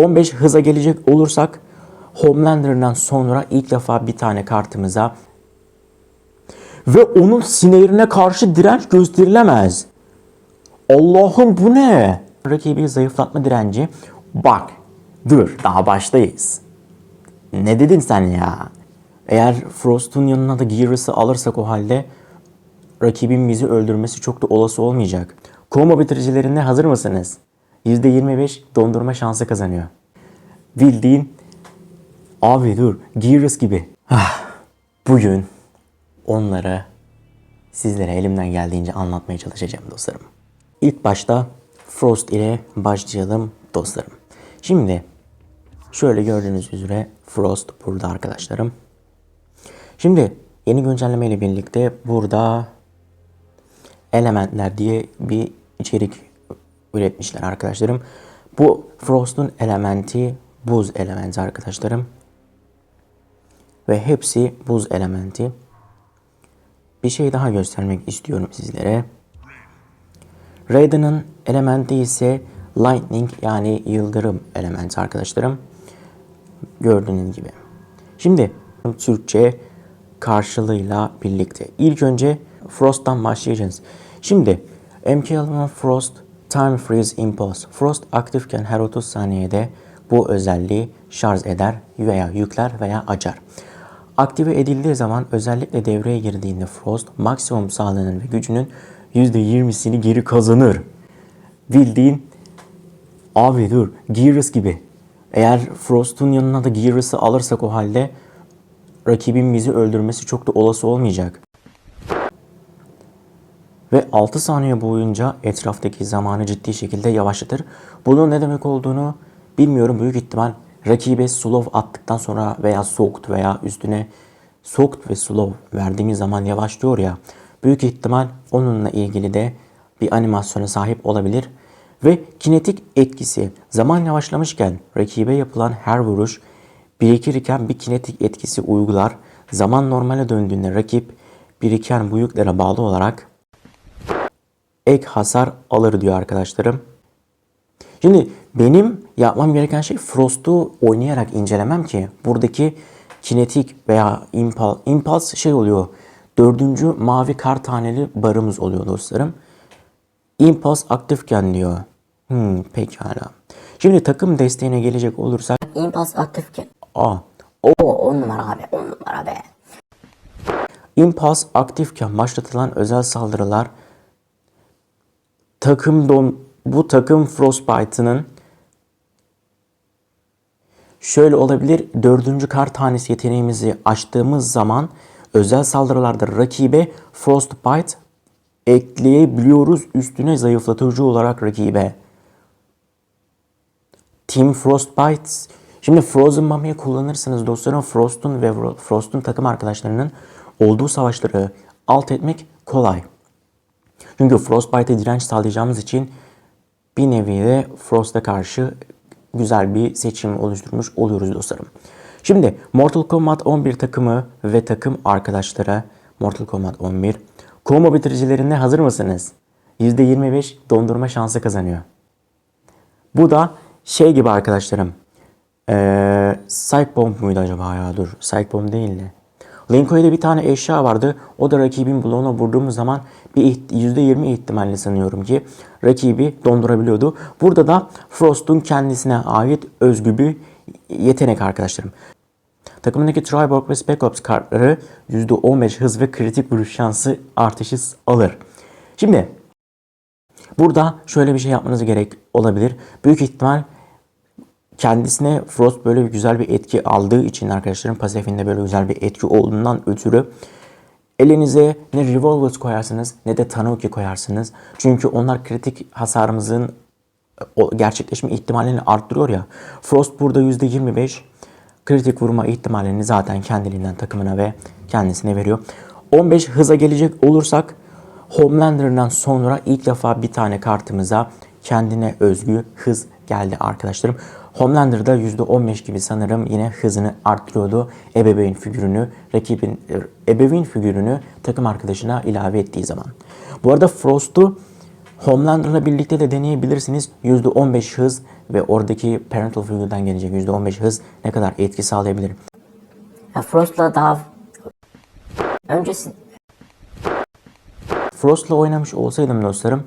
15 hıza gelecek olursak Homelander'dan sonra ilk defa bir tane kartımıza ve onun sinirine karşı direnç gösterilemez. Allah'ım bu ne? Rakibi zayıflatma direnci. Bak dur daha baştayız. Ne dedin sen ya? Eğer Frost'un yanına da Gearus'ı alırsak o halde rakibin bizi öldürmesi çok da olası olmayacak. Combo bitiricilerinde hazır mısınız? %25 dondurma şansı kazanıyor. Bildiğin abi dur Gearus gibi. Ah, bugün onları sizlere elimden geldiğince anlatmaya çalışacağım dostlarım. İlk başta Frost ile başlayalım dostlarım. Şimdi şöyle gördüğünüz üzere Frost burada arkadaşlarım. Şimdi yeni güncelleme ile birlikte burada elementler diye bir içerik üretmişler arkadaşlarım. Bu Frost'un elementi buz elementi arkadaşlarım. Ve hepsi buz elementi. Bir şey daha göstermek istiyorum sizlere. Raiden'ın elementi ise Lightning yani yıldırım elementi arkadaşlarım. Gördüğünüz gibi. Şimdi Türkçe karşılığıyla birlikte. İlk önce Frost'tan başlayacağız. Şimdi MK Element Frost Time Freeze Impulse. Frost aktifken her 30 saniyede bu özelliği şarj eder veya yükler veya açar. Aktive edildiği zaman özellikle devreye girdiğinde Frost maksimum sağlığının ve gücünün %20'sini geri kazanır. Bildiğin abi dur Gearus gibi. Eğer Frost'un yanına da Gearus'ı alırsak o halde rakibin bizi öldürmesi çok da olası olmayacak. Ve 6 saniye boyunca etraftaki zamanı ciddi şekilde yavaşlatır. Bunun ne demek olduğunu bilmiyorum. Büyük ihtimal rakibe slow attıktan sonra veya soğuktu veya üstüne soğuk ve slow verdiğimiz zaman yavaşlıyor ya. Büyük ihtimal onunla ilgili de bir animasyona sahip olabilir. Ve kinetik etkisi zaman yavaşlamışken rakibe yapılan her vuruş birikirken bir kinetik etkisi uygular. Zaman normale döndüğünde rakip biriken bu yüklere bağlı olarak ek hasar alır diyor arkadaşlarım. Şimdi benim yapmam gereken şey Frost'u oynayarak incelemem ki buradaki kinetik veya impal, impuls şey oluyor. Dördüncü mavi kar taneli barımız oluyor dostlarım. Impuls aktifken diyor. Hmm, pekala. Şimdi takım desteğine gelecek olursak İmpas aktifken. A. Oo on numara abi on numara be. Impuls aktifken başlatılan özel saldırılar takım don bu takım Frostbite'ının şöyle olabilir. Dördüncü kar tanesi yeteneğimizi açtığımız zaman özel saldırılarda rakibe Frostbite ekleyebiliyoruz üstüne zayıflatıcı olarak rakibe. Team Frostbite. Şimdi Frozen Mummy'yi kullanırsanız dostlarım Frost'un ve Frost'un takım arkadaşlarının olduğu savaşları alt etmek kolay. Çünkü Frostbite'e direnç sağlayacağımız için bir nevi de Frost'a karşı güzel bir seçim oluşturmuş oluyoruz dostlarım. Şimdi Mortal Kombat 11 takımı ve takım arkadaşlara Mortal Kombat 11 combo bitiricilerinde hazır mısınız? %25 dondurma şansı kazanıyor. Bu da şey gibi arkadaşlarım. Ee, Psych Bomb muydu acaba ya? Dur. Psych Bomb değil de. Lincoln'da bir tane eşya vardı. O da rakibin bloğuna vurduğumuz zaman bir iht- %20 ihtimalle sanıyorum ki rakibi dondurabiliyordu. Burada da Frost'un kendisine ait özgü bir yetenek arkadaşlarım. Takımındaki Triborg ve Spec Ops kartları %15 hız ve kritik vuruş şansı artışı alır. Şimdi burada şöyle bir şey yapmanız gerek olabilir. Büyük ihtimal kendisine Frost böyle bir güzel bir etki aldığı için arkadaşlarım pasifinde böyle güzel bir etki olduğundan ötürü elinize ne Revolvers koyarsınız ne de Tanuki koyarsınız. Çünkü onlar kritik hasarımızın gerçekleşme ihtimalini arttırıyor ya. Frost burada %25 kritik vurma ihtimalini zaten kendiliğinden takımına ve kendisine veriyor. 15 hıza gelecek olursak Homelander'dan sonra ilk defa bir tane kartımıza kendine özgü hız geldi arkadaşlarım. Homelander'da %15 gibi sanırım yine hızını arttırıyordu. Ebeveyn figürünü, rakibin ebeveyn figürünü takım arkadaşına ilave ettiği zaman. Bu arada Frost'u Homelander'la birlikte de deneyebilirsiniz. %15 hız ve oradaki parental figure'dan gelecek %15 hız ne kadar etki sağlayabilir? Ya Frost'la daha öncesi Frost'la oynamış olsaydım dostlarım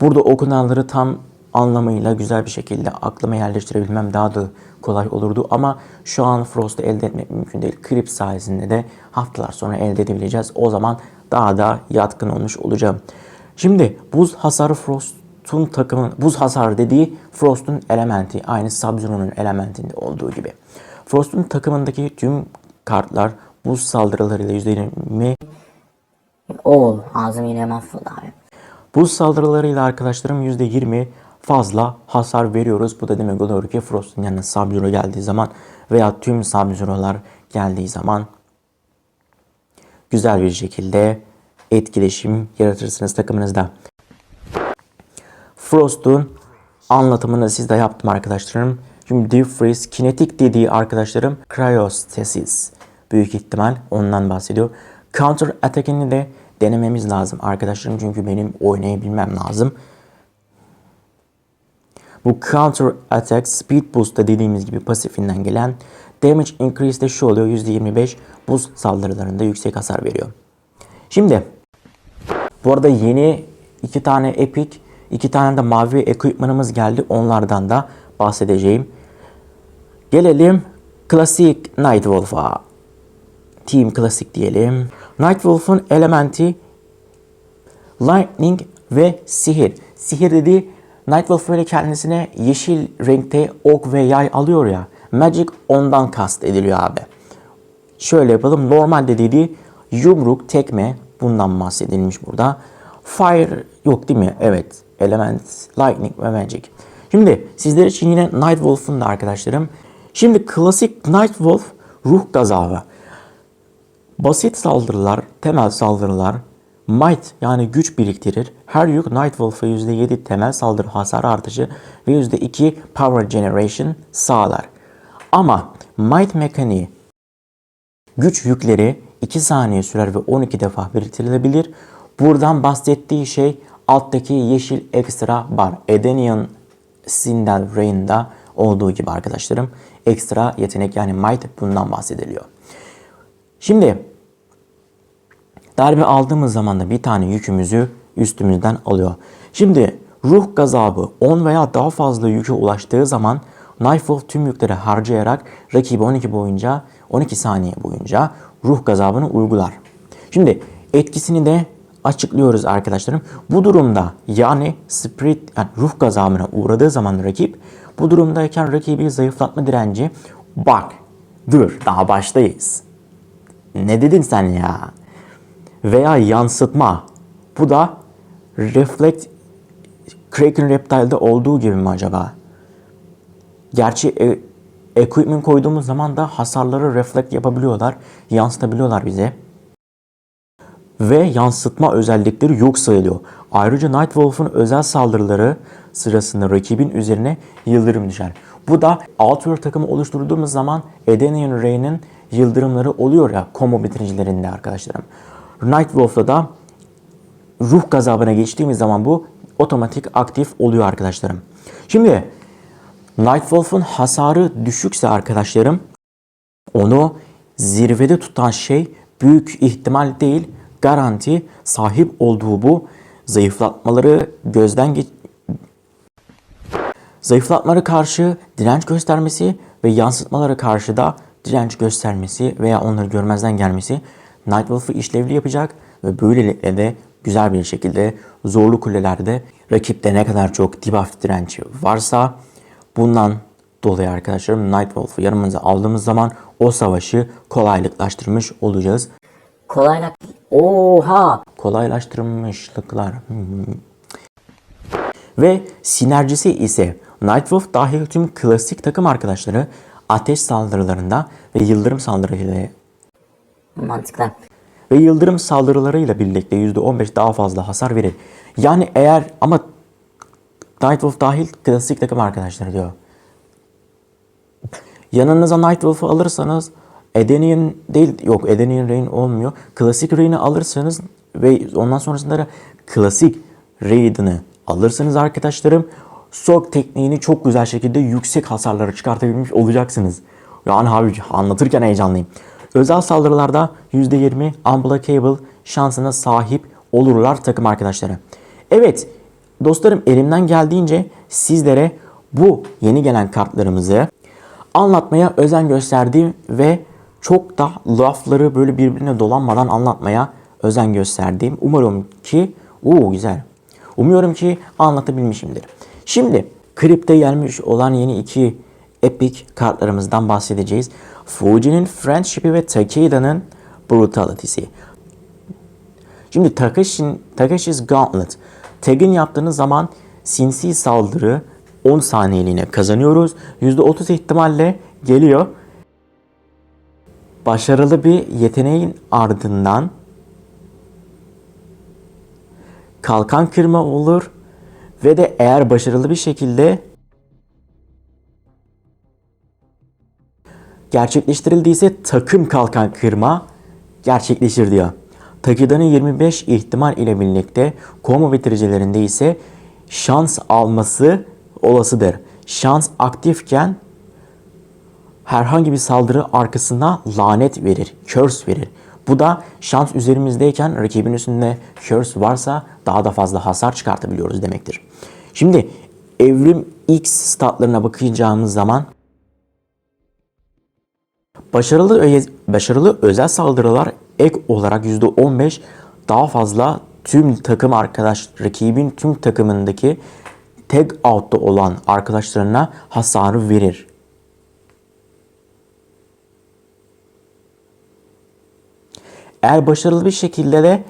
burada okunanları tam anlamıyla güzel bir şekilde aklıma yerleştirebilmem daha da kolay olurdu. Ama şu an Frost'u elde etmek mümkün değil. Clip sayesinde de haftalar sonra elde edebileceğiz. O zaman daha da yatkın olmuş olacağım. Şimdi buz hasarı Frost'un takımı, buz hasarı dediği Frost'un elementi. Aynı Sub-Zero'nun elementinde olduğu gibi. Frost'un takımındaki tüm kartlar buz saldırılarıyla %20 o ağzım yine mahvoldu abi. Buz saldırılarıyla arkadaşlarım %20 fazla hasar veriyoruz. Bu da demek oluyor ki Frost'un yanına Sub-Zero geldiği zaman veya tüm Sub-Zero'lar geldiği zaman güzel bir şekilde etkileşim yaratırsınız takımınızda. Frost'un anlatımını siz de yaptım arkadaşlarım. Şimdi Deep Freeze kinetik dediği arkadaşlarım Cryostasis. Büyük ihtimal ondan bahsediyor. Counter Attack'ini de denememiz lazım arkadaşlarım çünkü benim oynayabilmem lazım. Bu Counter Attack Speed Boost'ta dediğimiz gibi pasifinden gelen Damage Increase de şu oluyor %25 buz saldırılarında yüksek hasar veriyor. Şimdi bu arada yeni iki tane Epic, iki tane de mavi equipment'ımız geldi. Onlardan da bahsedeceğim. Gelelim klasik Nightwolf'a. Team klasik diyelim. Nightwolf'un elementi Lightning ve sihir. Sihir dediği Nightwolf böyle kendisine yeşil renkte ok ve yay alıyor ya. Magic ondan kast ediliyor abi. Şöyle yapalım. Normal dediği yumruk, tekme bundan bahsedilmiş burada. Fire yok değil mi? Evet. Element, lightning ve magic. Şimdi sizler için yine Nightwolf'un da arkadaşlarım. Şimdi klasik Nightwolf ruh gazabı. Basit saldırılar, temel saldırılar, might yani güç biriktirir. Her yük Nightwolf'a %7 temel saldırı hasar artışı ve %2 power generation sağlar. Ama might mekaniği güç yükleri 2 saniye sürer ve 12 defa biriktirilebilir. Buradan bahsettiği şey alttaki yeşil ekstra bar. Edenian Sindel Rain'da olduğu gibi arkadaşlarım. Ekstra yetenek yani might bundan bahsediliyor. Şimdi darbe aldığımız zaman da bir tane yükümüzü üstümüzden alıyor. Şimdi ruh gazabı 10 veya daha fazla yüke ulaştığı zaman Nightwolf tüm yükleri harcayarak rakibi 12 boyunca 12 saniye boyunca ruh gazabını uygular. Şimdi etkisini de açıklıyoruz arkadaşlarım. Bu durumda yani spirit yani ruh gazabına uğradığı zaman rakip bu durumdayken rakibi zayıflatma direnci bak dur daha baştayız. Ne dedin sen ya? Veya yansıtma. Bu da reflect Kraken Reptile'de olduğu gibi mi acaba? Gerçi e, equipment koyduğumuz zaman da hasarları reflect yapabiliyorlar, yansıtabiliyorlar bize. Ve yansıtma özellikleri yok sayılıyor. Ayrıca Nightwolf'un özel saldırıları sırasında rakibin üzerine yıldırım düşer. Bu da Outward takımı oluşturduğumuz zaman Edenian Ray'nin yıldırımları oluyor ya combo bitiricilerinde arkadaşlarım. Nightwolf'ta da ruh gazabına geçtiğimiz zaman bu otomatik aktif oluyor arkadaşlarım. Şimdi Nightwolf'un hasarı düşükse arkadaşlarım onu zirvede tutan şey büyük ihtimal değil garanti sahip olduğu bu zayıflatmaları gözden geç zayıflatmalara karşı direnç göstermesi ve yansıtmalara karşı da direnç göstermesi veya onları görmezden gelmesi Nightwolf'u işlevli yapacak ve böylelikle de güzel bir şekilde zorlu kulelerde rakipte ne kadar çok debuff direnci varsa bundan dolayı arkadaşlarım Nightwolf'u yanımıza aldığımız zaman o savaşı kolaylıklaştırmış olacağız. Kolaylık. Oha. Kolaylaştırmışlıklar. Hmm. Ve sinerjisi ise Nightwolf dahil tüm klasik takım arkadaşları ateş saldırılarında ve yıldırım saldırılarıyla Mantıklı. ve yıldırım saldırılarıyla birlikte %15 daha fazla hasar verir. Yani eğer ama Nightwolf dahil klasik takım arkadaşları diyor. Yanınıza Nightwolf'u alırsanız Edenian değil yok Edenian Rain olmuyor. Klasik Rain'i alırsanız ve ondan sonrasında da klasik Raiden'ı alırsınız arkadaşlarım. Sok tekniğini çok güzel şekilde yüksek hasarlara çıkartabilmiş olacaksınız. Yani abi anlatırken heyecanlıyım. Özel saldırılarda %20 unblockable şansına sahip olurlar takım arkadaşları. Evet dostlarım elimden geldiğince sizlere bu yeni gelen kartlarımızı anlatmaya özen gösterdim ve çok da lafları böyle birbirine dolanmadan anlatmaya özen gösterdim. Umarım ki uuu güzel. Umuyorum ki anlatabilmişimdir. Şimdi kripte gelmiş olan yeni iki epic kartlarımızdan bahsedeceğiz. Fuji'nin Friendship'i ve Takeda'nın Brutality'si. Şimdi Takashi'nin Takashi's Gauntlet. Tag'in yaptığınız zaman sinsi saldırı 10 saniyeliğine kazanıyoruz. %30 ihtimalle geliyor. Başarılı bir yeteneğin ardından kalkan kırma olur ve de eğer başarılı bir şekilde gerçekleştirildiyse takım kalkan kırma gerçekleşir diyor. Takidanın 25 ihtimal ile birlikte combo bitiricilerinde ise şans alması olasıdır. Şans aktifken herhangi bir saldırı arkasına lanet verir, curse verir. Bu da şans üzerimizdeyken rakibin üstünde curse varsa daha da fazla hasar çıkartabiliyoruz demektir. Şimdi evrim X statlarına bakacağımız zaman Başarılı başarılı özel saldırılar ek olarak %15 daha fazla tüm takım arkadaş rakibin tüm takımındaki tag out'ta olan arkadaşlarına hasarı verir. Eğer başarılı bir şekilde de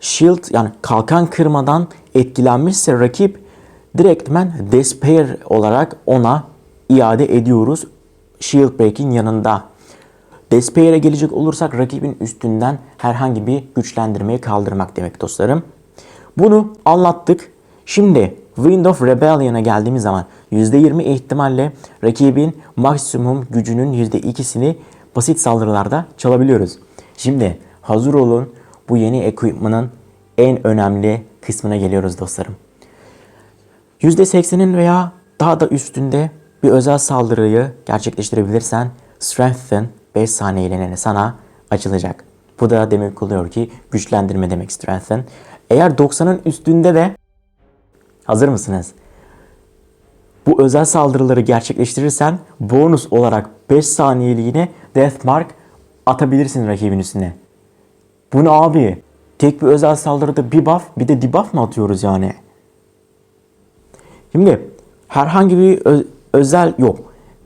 shield yani kalkan kırmadan etkilenmişse rakip direktmen despair olarak ona iade ediyoruz shield break'in yanında. Despair'e gelecek olursak rakibin üstünden herhangi bir güçlendirmeyi kaldırmak demek dostlarım. Bunu anlattık. Şimdi Wind of Rebellion'a geldiğimiz zaman %20 ihtimalle rakibin maksimum gücünün %2'sini basit saldırılarda çalabiliyoruz. Şimdi hazır olun bu yeni equipment'ın en önemli kısmına geliyoruz dostlarım. %80'in veya daha da üstünde bir özel saldırıyı gerçekleştirebilirsen Strengthen 5 saniyeliğine sana açılacak. Bu da demek oluyor ki güçlendirme demek Strengthen. Eğer 90'ın üstünde de hazır mısınız? Bu özel saldırıları gerçekleştirirsen bonus olarak 5 saniyeliğine Death Mark atabilirsin rakibin üstüne. Bu ne abi? Tek bir özel saldırıda bir buff bir de debuff mı atıyoruz yani? Şimdi herhangi bir özel yok.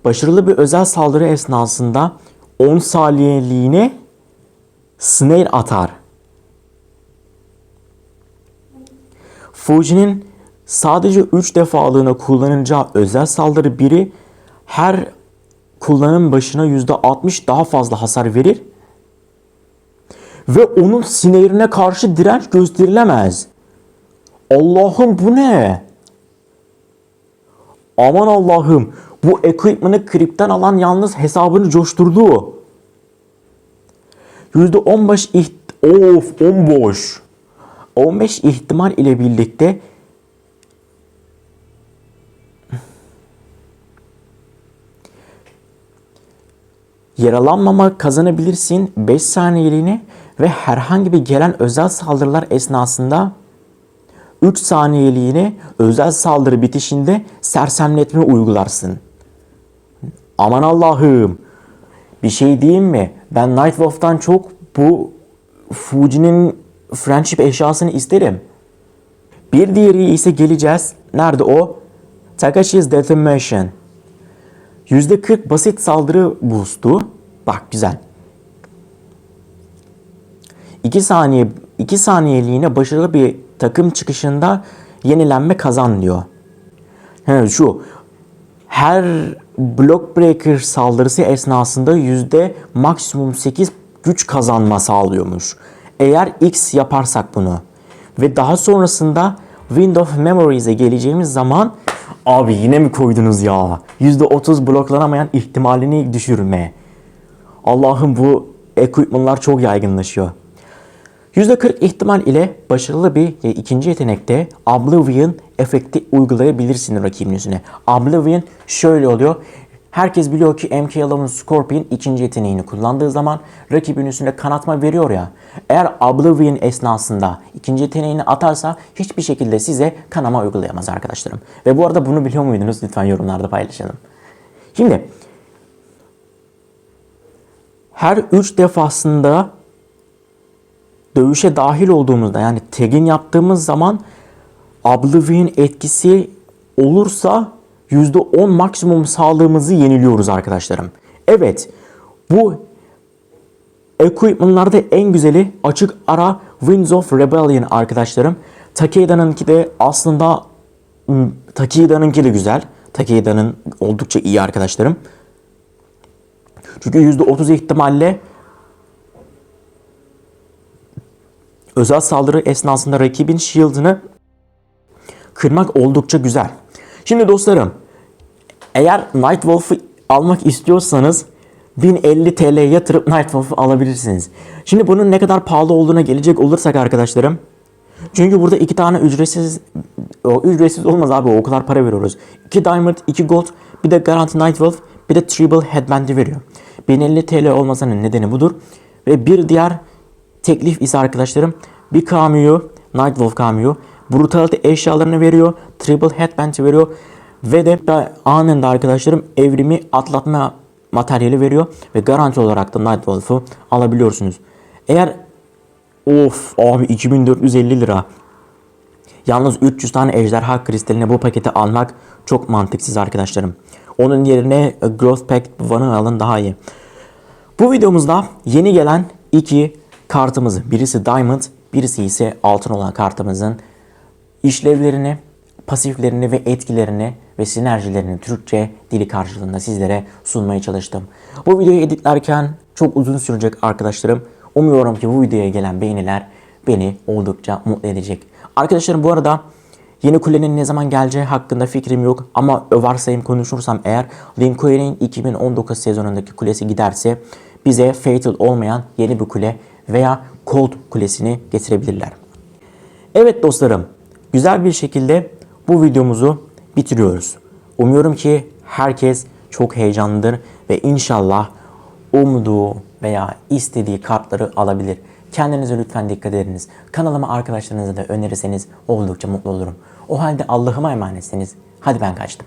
Başarılı bir özel saldırı esnasında 10 saniyeliğine snare atar. Fuji'nin sadece 3 defalığına kullanacağı özel saldırı biri her kullanım başına %60 daha fazla hasar verir ve onun sinirine karşı direnç gösterilemez. Allah'ım bu ne? Aman Allah'ım bu equipment'ı kripten alan yalnız hesabını coşturdu. %15 iht of 10 boş. 15 ihtimal ile birlikte Yaralanmama kazanabilirsin 5 saniyeliğine ve herhangi bir gelen özel saldırılar esnasında 3 saniyeliğine özel saldırı bitişinde sersemletme uygularsın. Aman Allah'ım. Bir şey diyeyim mi? Ben Night Wolf'tan çok bu Fuji'nin friendship eşyasını isterim. Bir diğeri ise geleceğiz. Nerede o? Takashi's Detonation. %40 basit saldırı boost'u. Bak güzel. 2 saniye 2 saniyeliğine başarılı bir takım çıkışında yenilenme kazan diyor. He, şu her block breaker saldırısı esnasında yüzde maksimum 8 güç kazanma sağlıyormuş. Eğer X yaparsak bunu ve daha sonrasında Wind of Memories'e geleceğimiz zaman abi yine mi koydunuz ya? %30 bloklanamayan ihtimalini düşürme. Allah'ım bu equipment'lar çok yaygınlaşıyor. %40 ihtimal ile başarılı bir e, ikinci yetenekte Oblivion efekti uygulayabilirsin rakibin üstüne. Oblivion şöyle oluyor. Herkes biliyor ki MK11 Scorpion ikinci yeteneğini kullandığı zaman rakibin üstüne kanatma veriyor ya. Eğer Oblivion esnasında ikinci yeteneğini atarsa hiçbir şekilde size kanama uygulayamaz arkadaşlarım. Ve bu arada bunu biliyor muydunuz? Lütfen yorumlarda paylaşalım. Şimdi her 3 defasında dövüşe dahil olduğumuzda yani tagin yaptığımız zaman Oblivion etkisi olursa %10 maksimum sağlığımızı yeniliyoruz arkadaşlarım. Evet bu equipment'larda en güzeli açık ara Winds of Rebellion arkadaşlarım. Takeida'nınki de aslında hmm, Takeida'nınki de güzel. Takeida'nın oldukça iyi arkadaşlarım. Çünkü %30 ihtimalle özel saldırı esnasında rakibin shield'ını kırmak oldukça güzel. Şimdi dostlarım eğer Nightwolf'u almak istiyorsanız 1050 TL yatırıp Nightwolf'u alabilirsiniz. Şimdi bunun ne kadar pahalı olduğuna gelecek olursak arkadaşlarım. Çünkü burada iki tane ücretsiz o ücretsiz olmaz abi o kadar para veriyoruz. 2 diamond, 2 gold, bir de garanti Nightwolf, bir de triple headband'i veriyor. 1050 TL olmasının nedeni budur. Ve bir diğer teklif ise arkadaşlarım bir cameo, Nightwolf cameo, brutality eşyalarını veriyor, triple headband'i veriyor ve de da anında arkadaşlarım evrimi atlatma materyali veriyor ve garanti olarak da Nightwolf'u alabiliyorsunuz. Eğer of abi 2450 lira Yalnız 300 tane ejderha kristaline bu paketi almak çok mantıksız arkadaşlarım. Onun yerine Growth Pack One'ı alın daha iyi. Bu videomuzda yeni gelen iki kartımızı, birisi Diamond, birisi ise altın olan kartımızın işlevlerini, pasiflerini ve etkilerini ve sinerjilerini Türkçe dili karşılığında sizlere sunmaya çalıştım. Bu videoyu editlerken çok uzun sürecek arkadaşlarım. Umuyorum ki bu videoya gelen beğeniler beni oldukça mutlu edecek. Arkadaşlarım bu arada yeni kulenin ne zaman geleceği hakkında fikrim yok ama varsayım konuşursam eğer Lincoln'in 2019 sezonundaki kulesi giderse bize Fatal olmayan yeni bir kule veya Cold kulesini getirebilirler. Evet dostlarım, güzel bir şekilde bu videomuzu bitiriyoruz. Umuyorum ki herkes çok heyecanlıdır ve inşallah umduğu veya istediği kartları alabilir. Kendinize lütfen dikkat ediniz. Kanalıma arkadaşlarınıza da önerirseniz oldukça mutlu olurum. O halde Allah'ıma emanetsiniz. Hadi ben kaçtım.